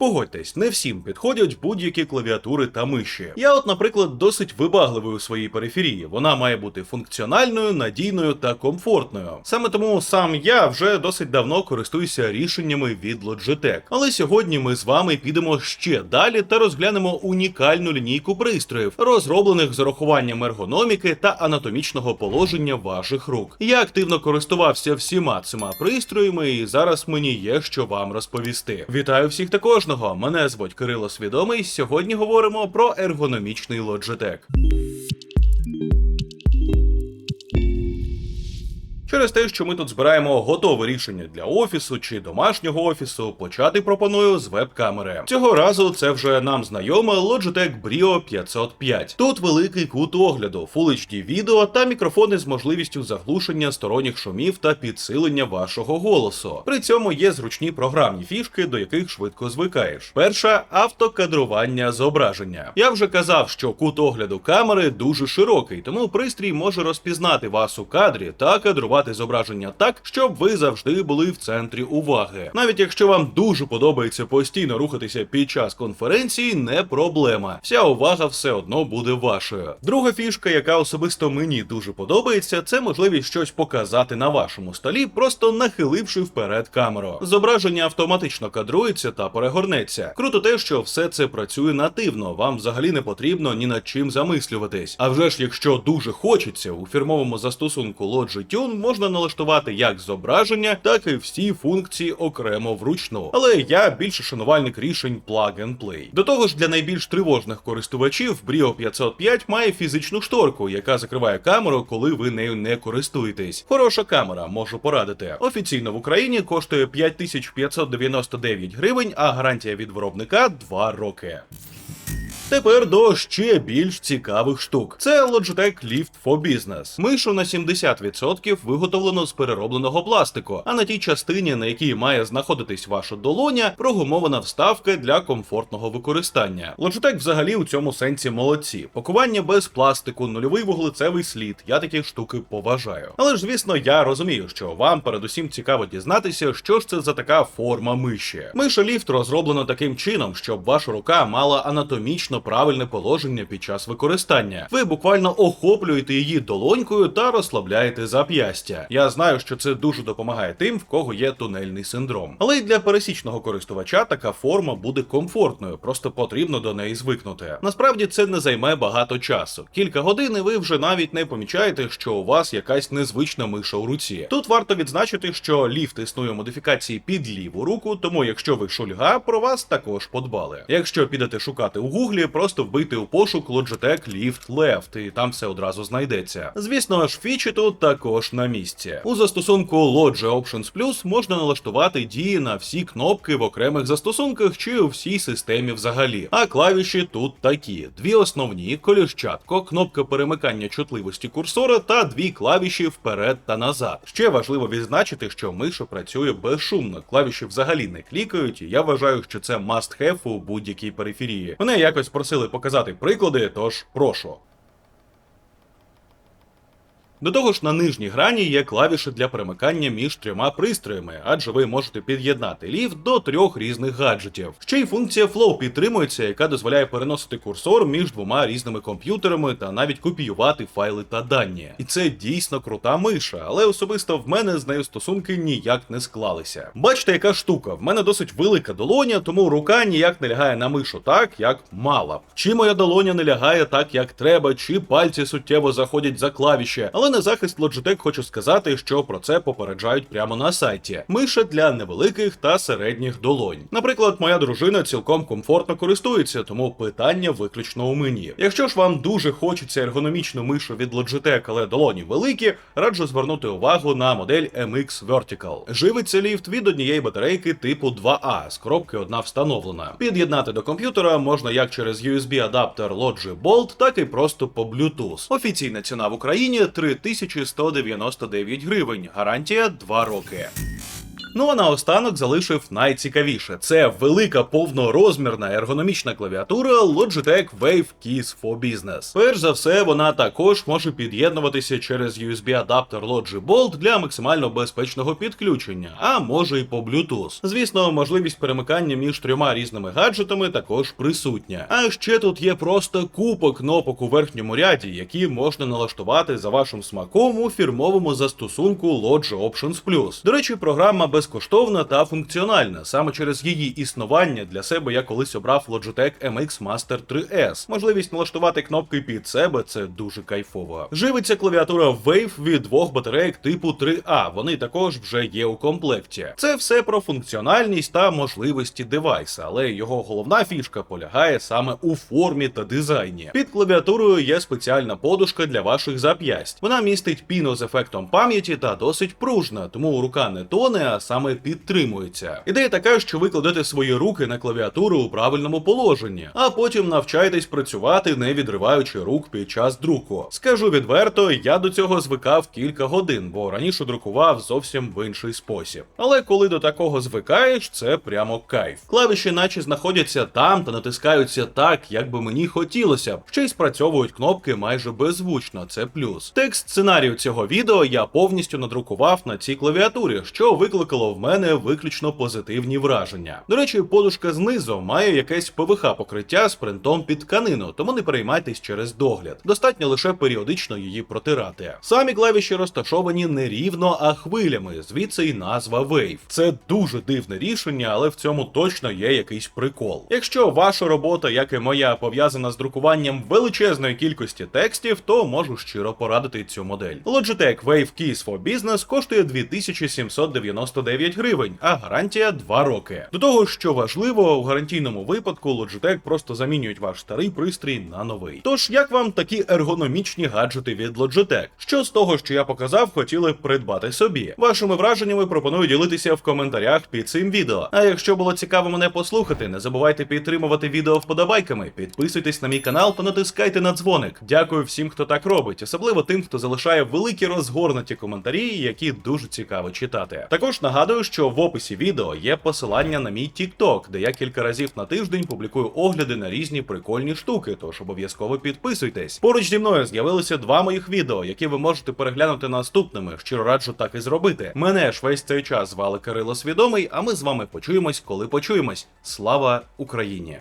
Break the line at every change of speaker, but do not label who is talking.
Погодьтесь, не всім підходять будь-які клавіатури та миші. Я, от, наприклад, досить вибагливий у своїй периферії. Вона має бути функціональною, надійною та комфортною. Саме тому сам я вже досить давно користуюся рішеннями від Logitech. Але сьогодні ми з вами підемо ще далі та розглянемо унікальну лінійку пристроїв, розроблених з урахуванням ергономіки та анатомічного положення ваших рук. Я активно користувався всіма цими пристроями, і зараз мені є що вам розповісти. Вітаю всіх та кожного. Мене звуть Кирило Свідомий. Сьогодні говоримо про ергономічний Logitech. Через те, що ми тут збираємо готове рішення для офісу чи домашнього офісу, почати пропоную з веб-камери. Цього разу це вже нам знайоме Logitech Brio 505. Тут великий кут огляду, Full HD відео та мікрофони з можливістю заглушення сторонніх шумів та підсилення вашого голосу. При цьому є зручні програмні фішки, до яких швидко звикаєш. Перша автокадрування зображення. Я вже казав, що кут огляду камери дуже широкий, тому пристрій може розпізнати вас у кадрі та кадрувати зображення так, щоб ви завжди були в центрі уваги. Навіть якщо вам дуже подобається постійно рухатися під час конференції, не проблема. Вся увага все одно буде вашою. Друга фішка, яка особисто мені дуже подобається, це можливість щось показати на вашому столі, просто нахиливши вперед камеру. Зображення автоматично кадрується та перегорнеться. Круто те, що все це працює нативно. Вам взагалі не потрібно ні над чим замислюватись. А вже ж, якщо дуже хочеться, у фірмовому застосунку Logitune можна налаштувати як зображення, так і всі функції окремо вручну. Але я більше шанувальник рішень Plug and Play. До того ж, для найбільш тривожних користувачів Brio 505 має фізичну шторку, яка закриває камеру, коли ви нею не користуєтесь. Хороша камера, можу порадити. Офіційно в Україні коштує 5599 гривень, а гарантія від виробника 2 роки. Тепер до ще більш цікавих штук. Це Logitech Lift for Business. Мишу на 70% виготовлено з переробленого пластику, а на тій частині, на якій має знаходитись ваша долоня, прогумована вставка для комфортного використання. Logitech взагалі у цьому сенсі молодці. Пакування без пластику, нульовий вуглецевий слід. Я такі штуки поважаю. Але ж, звісно, я розумію, що вам передусім цікаво дізнатися, що ж це за така форма миші. Миша Lift розроблено таким чином, щоб ваша рука мала анатомічно правильне положення під час використання. Ви буквально охоплюєте її долонькою та розслабляєте зап'ястя. Я знаю, що це дуже допомагає тим, в кого є тунельний синдром. Але й для пересічного користувача така форма буде комфортною, просто потрібно до неї звикнути. Насправді це не займе багато часу. Кілька годин і ви вже навіть не помічаєте, що у вас якась незвична миша у руці. Тут варто відзначити, що ліфт існує модифікації під ліву руку, тому якщо ви шульга, про вас також подбали. Якщо підете шукати у гуглі, просто вбийте у пошук Logitech Lift Left, і там все одразу знайдеться. Звісно ж, фічі тут також на місці. У застосунку Logi Options Plus можна налаштувати дії на всі кнопки в окремих застосунках чи у всій системі взагалі. А клавіші тут такі: дві основні коліщатко, кнопка перемикання чутливості курсора та дві клавіші вперед та назад. Ще важливо відзначити, що миша працює безшумно. Клавіші взагалі не клікають, і я вважаю, що це must have у будь-якій периферії. Мене якось просили показати приклади, тож прошу. До того ж, на нижній грані є клавіші для перемикання між трьома пристроями, адже ви можете під'єднати ліфт до трьох різних гаджетів. Ще й функція Flow підтримується, яка дозволяє переносити курсор між двома різними комп'ютерами та навіть копіювати файли та дані. І це дійсно крута миша, але особисто в мене з нею стосунки ніяк не склалися. Бачите, яка штука? В мене досить велика долоня, тому рука ніяк не лягає на мишу так, як мала б. Чи моя долоня не лягає так, як треба, чи пальці суттєво заходять за клавіші. Але на захист Logitech хочу сказати, що про це попереджають прямо на сайті. Миша для невеликих та середніх долонь. Наприклад, моя дружина цілком комфортно користується, тому питання виключно у мені. Якщо ж вам дуже хочеться ергономічну мишу від Logitech, але долоні великі, раджу звернути увагу на модель MX Vertical. Живиться ліфт від однієї батарейки типу 2A, з коробки одна встановлена. Під'єднати до комп'ютера можна як через USB-адаптер Logi Bolt, так і просто по Bluetooth. Офіційна ціна в Україні 3199 гривень, гарантія 2 роки. Ну а наостанок залишив найцікавіше: це велика повнорозмірна ергономічна клавіатура Logitech Wave Keys for Business. Перш за все, вона також може під'єднуватися через USB-адаптер Logi Bolt для максимально безпечного підключення, а може і по Bluetooth. Звісно, можливість перемикання між трьома різними гаджетами також присутня. А ще тут є просто купа кнопок у верхньому ряді, які можна налаштувати за вашим смаком у фірмовому застосунку Logi Options Plus. До речі, програма безкоштовна та функціональна. Саме через її існування для себе я колись обрав Logitech MX Master 3S. Можливість налаштувати кнопки під себе це дуже кайфово. Живиться клавіатура Wave від двох батарейок типу 3A. Вони також вже є у комплекті. Це все про функціональність та можливості девайса, але його головна фішка полягає саме у формі та дизайні. Під клавіатурою є спеціальна подушка для ваших зап'ясть. Вона містить піно з ефектом пам'яті та досить пружна, тому рука не тоне, а саме підтримується. Ідея така, що ви кладете свої руки на клавіатуру у правильному положенні, а потім навчаєтесь працювати, не відриваючи рук під час друку. Скажу відверто, я до цього звикав кілька годин, бо раніше друкував зовсім в інший спосіб. Але коли до такого звикаєш, це прямо кайф. Клавіші, наче знаходяться там та натискаються так, як би мені хотілося б. Ще й спрацьовують кнопки майже беззвучно. Це плюс. Текст сценарію цього відео я повністю надрукував на цій клавіатурі, що викликало в мене виключно позитивні враження. До речі, подушка знизу має якесь ПВХ покриття з принтом під тканину, тому не переймайтесь через догляд. Достатньо лише періодично її протирати. Самі клавіші розташовані не рівно, а хвилями, звідси й назва Wave. Це дуже дивне рішення, але в цьому точно є якийсь прикол. Якщо ваша робота, як і моя, пов'язана з друкуванням величезної кількості текстів, то можу щиро порадити цю модель. Logitech Wave Keys for Business коштує 2799 гривень, а гарантія 2 роки. До того, що важливо, у гарантійному випадку Logitech просто замінюють ваш старий пристрій на новий. Тож, як вам такі ергономічні гаджети від Logitech? Що з того, що я показав, хотіли придбати собі? Вашими враженнями пропоную ділитися в коментарях під цим відео. А якщо було цікаво мене послухати, не забувайте підтримувати відео вподобайками, підписуйтесь на мій канал та натискайте на дзвоник. Дякую всім, хто так робить, особливо тим, хто залишає великі розгорнуті коментарі, які дуже цікаво читати. Також нагадую, що в описі відео є посилання на мій TikTok, де я кілька разів на тиждень публікую огляди на різні прикольні штуки, тож обов'язково підписуйтесь. Поруч зі мною з'явилися два моїх відео, які ви можете переглянути наступними. Щиро раджу так і зробити. Мене ж весь цей час звали Кирило Свідомий, а ми з вами почуємось, коли почуємось. Слава Україні!